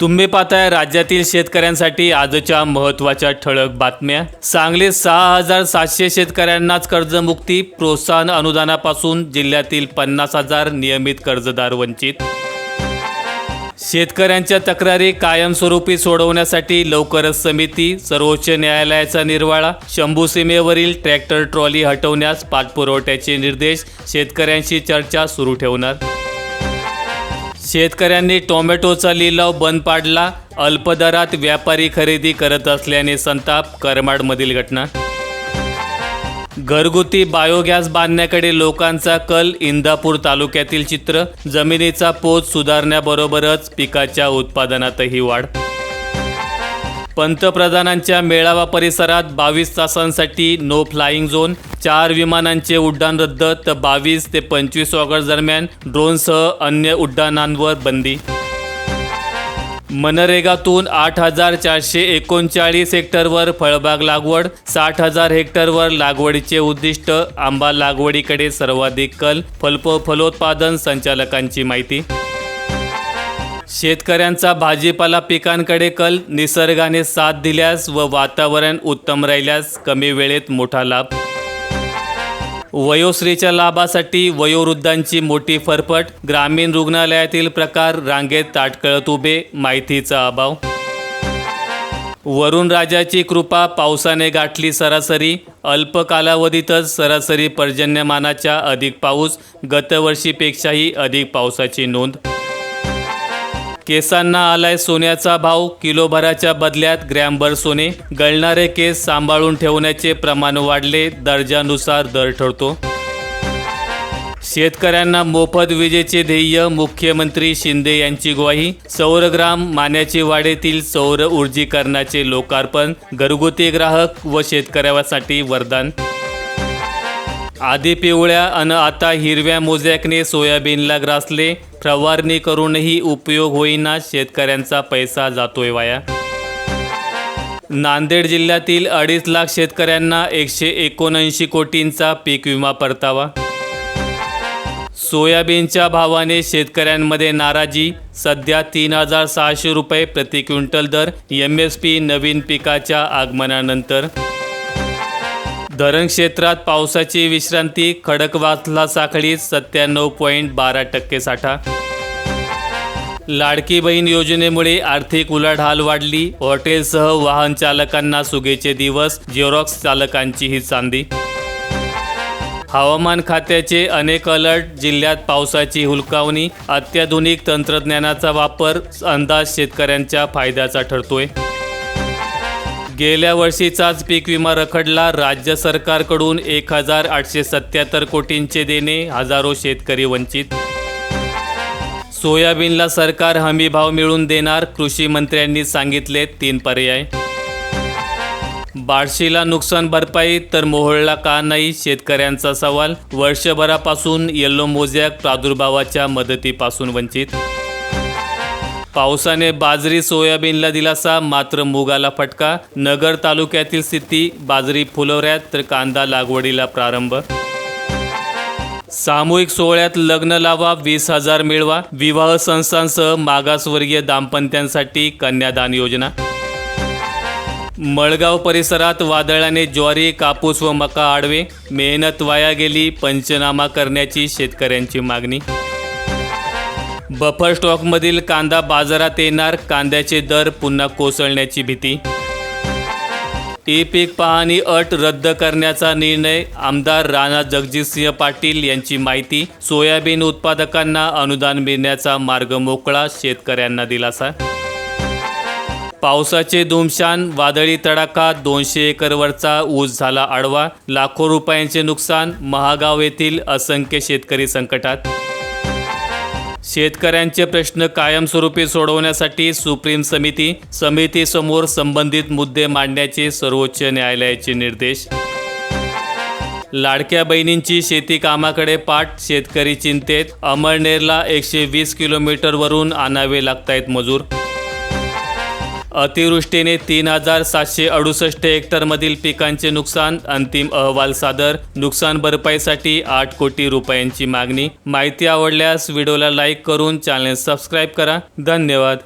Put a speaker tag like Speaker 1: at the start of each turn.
Speaker 1: तुम्ही पाहताय राज्यातील शेतकऱ्यांसाठी आजच्या महत्त्वाच्या ठळक बातम्या. सांगली सहा हजार सातशे शेतकऱ्यांनाच कर्जमुक्ती प्रोत्साहन अनुदानापासून जिल्ह्यातील पन्नास हजार नियमित कर्जदार वंचित. शेतकऱ्यांच्या तक्रारी कायमस्वरूपी सोडवण्यासाठी लवकरच समिती सर्वोच्च न्यायालयाचा निर्वाळा शंभू सीमेवरील ट्रॅक्टर ट्रॉली हटवण्यास पाठपुरवठ्याचे निर्देश शेतकऱ्यांशी चर्चा सुरू ठेवणार. शेतकऱ्यांनी टोमॅटोचा लिलाव बंद पाडला अल्पदरात व्यापारी खरेदी करत असल्याने संताप करमाडमधील घटना. घरगुती बायोगॅस बांधण्याकडे लोकांचा कल इंदापूर तालुक्यातील चित्र. जमिनीचा पोत सुधारण्याबरोबरच पिकाच्या उत्पादनातही वाढ. पंतप्रधानांच्या मेळावा परिसरात बावीस तासांसाठी नो फ्लाईंग झोन चार विमानांचे उड्डाण रद्द तर बावीस ते पंचवीस ऑगस्ट दरम्यान ड्रोनसह अन्य उड्डाणांवर बंदी. मनरेगातून आठ हजार चारशे एकोणचाळीस हेक्टरवर फळबाग लागवड साठ हजार हेक्टरवर लागवडीचे उद्दिष्ट आंबा लागवडीकडे सर्वाधिक कल फलोत्पादन संचालकांची माहिती. शेतकऱ्यांचा भाजीपाला पिकांकडे कल निसर्गाने साथ दिल्यास व वातावरण उत्तम राहिल्यास कमी वेळेत मोठा लाभ. वयोश्रीच्या लाभासाठी वयोवृद्धांची मोठी फरफट ग्रामीण रुग्णालयातील प्रकार रांगेत ताटकळत उभे माहितीचा अभाव. वरुण राजाची कृपा पावसाने गाठली सरासरी अल्प कालावधीतच सरासरी पर्जन्यमानाच्या अधिक पाऊस गतवर्षीपेक्षाही अधिक पावसाची नोंद. केसांना आलाय सोन्याचा भाव किलोभराच्या बदल्यात ग्रॅमभर सोने. गळणारे केस सांभाळून ठेवण्याचे प्रमाण वाढले दर्जानुसार दर ठरतो. शेतकऱ्यांना मोफत विजेचे ध्येय मुख्यमंत्री शिंदे यांची ग्वाही. सौरग्राम मान्याची वाडेतील सौर ऊर्जीकरणाचे लोकार्पण घरगुती ग्राहक व शेतकऱ्यासाठी वरदान. आधी पिवळ्या अन आता हिरव्या मोजॅकने सोयाबीनला ग्रासले. फवारणी करूनही उपयोग होईना शेतकऱ्यांचा पैसा जातोय वाया. नांदेड जिल्ह्यातील अडीच लाख शेतकऱ्यांना एकशे एकोणऐंशी कोटींचा पीक विमा परतावा. सोयाबीनच्या भावाने शेतकऱ्यांमध्ये नाराजी. सध्या तीन हजार सहाशे रुपये प्रति क्विंटल दर. एम एस पी नवीन पिकाच्या आगमनानंतर धरण क्षेत्रात पावसाची विश्रांती खडकवासला साखळीत सत्त्याण्णव पॉईंट बारा टक्के साठा. लाडकी बहीण योजनेमुळे आर्थिक उलाढाल वाढली. हॉटेलसह वाहन चालकांना सुगेचे दिवस झेरॉक्स चालकांची ही चांदी. हवामान खात्याचे अनेक अलर्ट जिल्ह्यात पावसाची हुलकावणी अत्याधुनिक तंत्रज्ञानाचा वापर अंदाज शेतकऱ्यांच्या फायद्याचा ठरतोय. गेल्या वर्षीचाच पीक विमा रखडला. राज्य सरकारकडून एक हजार आठशे सत्याहत्तर कोटींचे देणे हजारो शेतकरी वंचित. सोयाबीनला सरकार हमी भाव मिळवून देणार कृषी मंत्र्यांनी सांगितले तीन पर्याय. बार्शीला नुकसान भरपाई तर मोहोळला का नाही शेतकऱ्यांचा सवाल. वर्षभरापासून येल्लो मोझॅक प्रादुर्भावाच्या मदतीपासून वंचित. पावसाने बाजरी सोयाबीनला दिलासा मात्र मुगाला फटका. नगर तालुक्यातील स्थिती बाजरी फुलवऱ्यात तर कांदा लागवडीला प्रारंभ. सामूहिक सोहळ्यात लग्न लावा वीस हजार मिळवा. विवाह संस्थांसह मागासवर्गीय दाम्पत्यांसाठी कन्यादान योजना. मळगाव परिसरात वादळाने ज्वारी कापूस व मका आडवे. मेहनत वाया गेली पंचनामा करण्याची शेतकऱ्यांची मागणी. बफर स्टॉकमधील कांदा बाजारात येणार. कांद्याचे दर पुन्हा कोसळण्याची भीती. ई पीक पाहणी अट रद्द करण्याचा निर्णय आमदार राणा जगजितसिंह पाटील यांची माहिती. सोयाबीन उत्पादकांना अनुदान मिळण्याचा मार्ग मोकळा शेतकऱ्यांना दिलासा. पावसाचे धुमशान वादळी तडाखा दोनशे एकरवरचा ऊस झाला आडवा. लाखो रुपयांचे नुकसान महागाव येथील असंख्य शेतकरी संकटात. शेतकऱ्यांचे प्रश्न कायमस्वरूपी सोडवण्यासाठी सुप्रीम समिती समितीसमोर संबंधित मुद्दे मांडण्याचे सर्वोच्च न्यायालयाचे निर्देश. लाडक्या बहिणींची शेती कामाकडे पाठ शेतकरी चिंतेत. अमळनेरला एकशे वीस किलोमीटरवरून आणावे लागतायत मजूर. अतिवृष्टीने तीन हजार सातशे अडुसष्ट हेक्टरमधील पिकांचे नुकसान अंतिम अहवाल सादर. नुकसान भरपाईसाठी आठ कोटी रुपयांची मागणी. माहिती आवडल्यास व्हिडिओला लाईक करून चॅनल सबस्क्राईब करा. धन्यवाद.